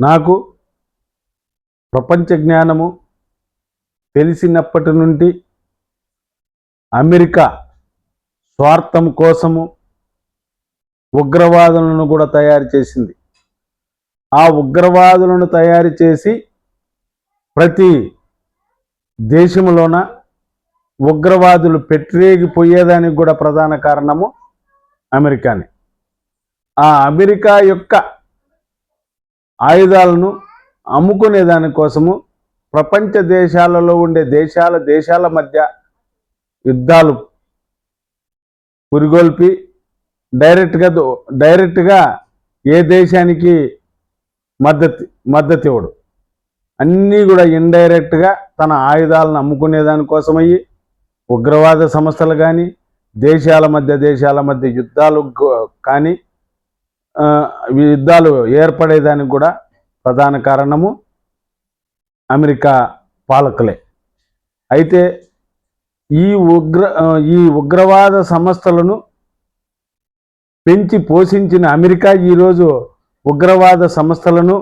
నాకు ప్రపంచ జ్ఞానము తెలిసినప్పటి నుండి అమెరికా స్వార్థం కోసము ఉగ్రవాదులను కూడా తయారు చేసింది. ఆ ఉగ్రవాదులను తయారు చేసి ప్రతి దేశంలోన ఉగ్రవాదులు పెట్టిరేగిపోయేదానికి కూడా ప్రధాన కారణము అమెరికానే. ఆ అమెరికా యొక్క ఆయుధాలను అమ్ముకునే దానికోసము ప్రపంచ దేశాలలో ఉండే దేశాల దేశాల మధ్య యుద్ధాలు పురిగొల్పి డైరెక్ట్గా డైరెక్ట్గా ఏ దేశానికి మద్దతు మద్దతు ఇవ్వడు అన్నీ కూడా ఇండైరెక్ట్గా తన ఆయుధాలను అమ్ముకునే దానికోసమయ్యి ఉగ్రవాద సంస్థలు కానీ దేశాల మధ్య దేశాల మధ్య యుద్ధాలు కానీ యుద్ధాలు ఏర్పడేదానికి కూడా ప్రధాన కారణము అమెరికా పాలకులే. అయితే ఈ ఉగ్ర ఈ ఉగ్రవాద సంస్థలను పెంచి పోషించిన అమెరికా ఈరోజు ఉగ్రవాద సంస్థలను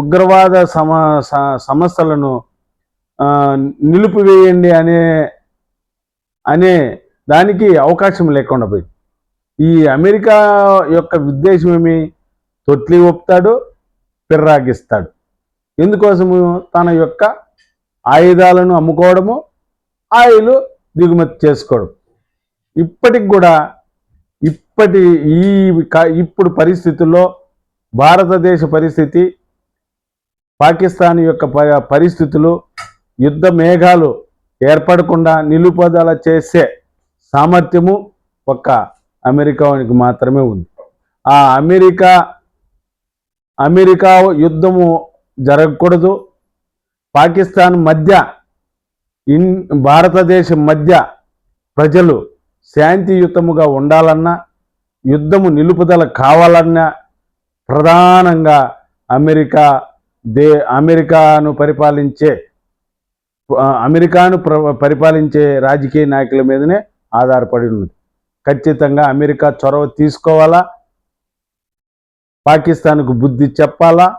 ఉగ్రవాద సమ సంస్థలను నిలిపివేయండి అనే అనే దానికి అవకాశం లేకుండా పోయింది. ఈ అమెరికా యొక్క ఉద్దేశం ఏమి? తొట్లి ఒప్పుతాడు పిర్రాగిస్తాడు. ఎందుకోసము? తన యొక్క ఆయుధాలను అమ్ముకోవడము ఆయిల్ దిగుమతి చేసుకోవడం. ఇప్పటికి కూడా ఇప్పటి ఈ క- ఇప్పుడు పరిస్థితుల్లో భారతదేశ పరిస్థితి పాకిస్తాన్ యొక్క ప- పరిస్థితులు యుద్ధ మేఘాలు ఏర్పడకుండా నిలుపుదల చేసే సామర్థ్యము ఒక అమెరికానికి మాత్రమే ఉంది. ఆ అమెరికా అమెరికా యుద్ధము జరగకూడదు. పాకిస్తాన్ మధ్య ఇన్ భారతదేశం మధ్య ప్రజలు శాంతియుతముగా ఉండాలన్నా యుద్ధము నిలుపుదల కావాలన్నా ప్రధానంగా అమెరికా దే అమెరికాను పరిపాలించే అమెరికాను ప్ర పరిపాలించే రాజకీయ నాయకుల మీదనే ఆధారపడి ఉంది ఖచ్చితంగా అమెరికా చొరవ తీసుకోవాలా? పాకిస్తాన్కు బుద్ధి చెప్పాలా?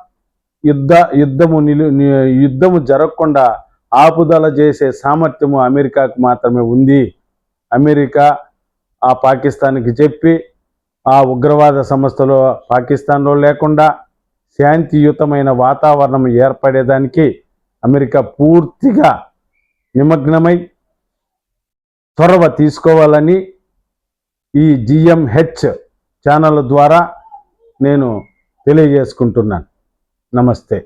యుద్ధ యుద్ధము నిలు ని- యుద్ధము జరగకుండా ఆపుదల చేసే సామర్థ్యము అమెరికాకు మాత్రమే ఉంది. అమెరికా ఆ పాకిస్తాన్కి చెప్పి ఆ ఉగ్రవాద సంస్థలో పాకిస్తాన్లో లేకుండా శాంతియుతమైన వాతావరణం ఏర్పడేదానికి అమెరికా పూర్తిగా నిమగ్నమై చొరవ తీసుకోవాలని ఈ జిఎంహెచ్ ఛానల్ ద్వారా నేను తెలియజేసుకుంటున్నాను. నమస్తే.